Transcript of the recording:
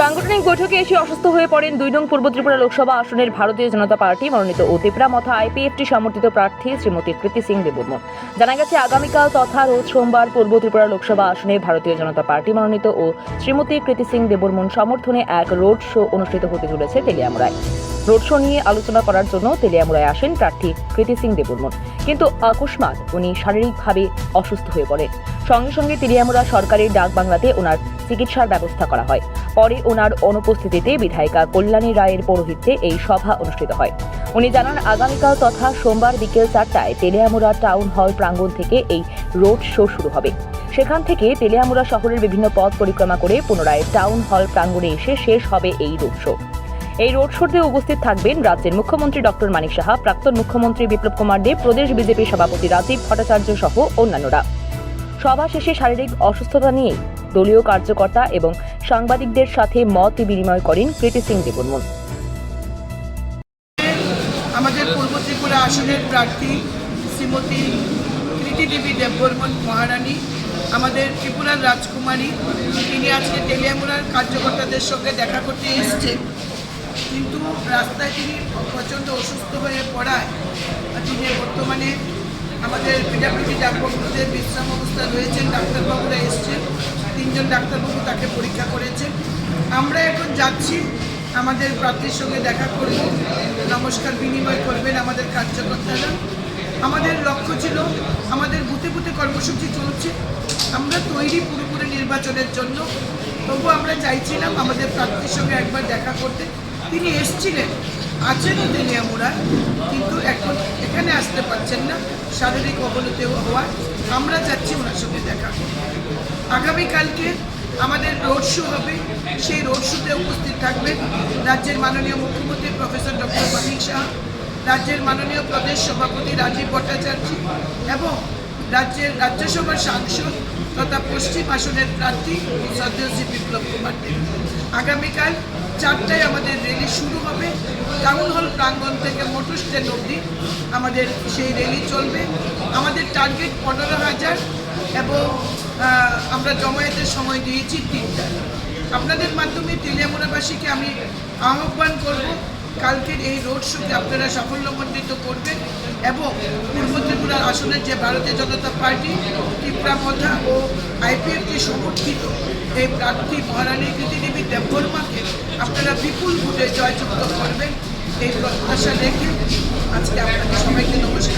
সাংগঠনিক বৈঠকে এসে অসুস্থ হয়ে পড়েন দুই নং পূর্ব ত্রিপুরা লোকসভা আসনের ভারতীয় জনতা পার্টি মনোনীত ও মথা, আইপিএফটি সমর্থিত প্রার্থী শ্রীমতী প্রীতি সিং দেববর্মন জানা গেছে, আগামীকাল তথা রোজ সোমবার পূর্ব ত্রিপুরা লোকসভা আসনে ভারতীয় জনতা পার্টি মনোনীত ও শ্রীমতী কৃতি সিং দেববর্মন সমর্থনে এক রোড শো অনুষ্ঠিত হতে চলেছে তেলিয়ামুড়ায়। রোড শো নিয়ে আলোচনা করার জন্য তেলিয়ামুড়ায় আসেন প্রার্থী কৃতি সিং দেববর্মন। কিন্তু আকস্মাৎ উনি শারীরিকভাবে অসুস্থ হয়ে পড়েন। সঙ্গে সঙ্গে তেলিয়ামুড়া সরকারের ডাক বাংলাতে ওনার চিকিৎসার ব্যবস্থা করা হয়। পরে ওনার অনুপস্থিতিতে বিধায়িকা কল্যাণী রায়ের পৌরোহিত্যে এই সভা অনুষ্ঠিত হয়। উনি জানান, আগামীকাল তথা সোমবার বিকেল চারটায় তেলিয়ামুড়া টাউন হল প্রাঙ্গণ থেকে এই রোড শো শুরু হবে। সেখান থেকে তেলিয়ামুড়া শহরের বিভিন্ন পথ পরিক্রমা করে পুনরায় টাউন হল প্রাঙ্গণে এসে শেষ হবে এই রোড শো। এই রোড শোতে উপস্থিত থাকবেন রাজ্যের মুখ্যমন্ত্রী ডক্টর মানিক সাহা, প্রাক্তন মুখ্যমন্ত্রী বিপ্লব কুমার দেব প্রদেশ বিজেপি সভাপতি রাজীব ভট্টাচার্য সহ অন্যান্যরা। সভা শেষে শারীরিক অসুস্থতা নিয়ে দলীয় কার্যকর্তা এবং সাংবাদিকদের সাথে মত বিনিময় করেন কৃতি সিং দেববর্মন। আমাদের পূর্ব ত্রিপুরা আসনের প্রার্থী শ্রীমতী কৃতি দেবী দেববর্মন মহারানী, আমাদের ত্রিপুরার রাজকুমারী, তিনি আজকে তেলিয়ামুড়ার কার্যকর্তাদের সঙ্গে দেখা করতে এসেছেন। কিন্তু রাস্তায় তিনি প্রচণ্ড অসুস্থ হয়ে পড়ায় তিনি বর্তমানে আমাদের পিডাব্লিউডি ডাক্তারবাবুদের বিশ্রাম অবস্থায় রয়েছেন, ডাক্তারবাবুরা এসছেন। ডাক্তারবাবু তাকে পরীক্ষা করেছেন আমরা এখন যাচ্ছি, আমাদের প্রার্থীর সঙ্গে দেখা করব। নমস্কার, বিনিময় করবেন আমাদের কার্যকর্তারা। আমাদের লক্ষ্য ছিল, আমাদের বুথে বুথে কর্মসূচি চলছে। আমরা তৈরি পুরোপুরি নির্বাচনের জন্য। তবু আমরা চাইছিলাম আমাদের প্রার্থীর সঙ্গে একবার দেখা করতে। তিনি এসছিলেন আছেনও তেলিয়ামুড়া কিন্তু এখন এখানে আসতে পারছেন না। শারীরিক অবনতি হওয়ায় আমরা যাচ্ছি ওনার সঙ্গে দেখা করতে। আগামীকালকে আমাদের রোড শো হবে। সেই রোড শোতে উপস্থিত থাকবেন রাজ্যের মাননীয় মুখ্যমন্ত্রী প্রফেসর ডক্টর মানিক শাহ, রাজ্যের মাননীয় প্রদেশ সভাপতি রাজীব ভট্টাচার্য এবং রাজ্যের রাজ্যসভার সাংসদ তথা পশ্চিম আসনের প্রার্থী শ্রদ্ধেয় শ্রী বিপ্লব কুমার দেব। আগামীকাল চারটায় আমাদের র্যালি শুরু হবে। টাউন হল প্রাঙ্গণ থেকে মোটর স্ট্যান্ড অবধি আমাদের সেই র্যালি চলবে। আমাদের টার্গেট পনেরো হাজার এবং আমরা জমায়েতের সময় দিয়েছি তিনটা। আপনাদের মাধ্যমে তেলিয়ামুড়াবাসীকে আমি আহ্বান করব, কালকের এই রোড শোকে আপনারা সাফল্যমণ্ডিত করবেন এবং পূর্ব ত্রিপুরার আসনের যে ভারতীয় জনতা পার্টি ত্রিপুরা প্রথা ও আইপিএফটি সমর্থিত এই প্রার্থী মহারানী কৃতিদেবী দেববর্মাকে আপনারা বিপুল ভোটে জয়যুক্ত করবেন, এই প্রত্যাশা রেখে আজকে আপনাদের সবাইকে নমস্কার।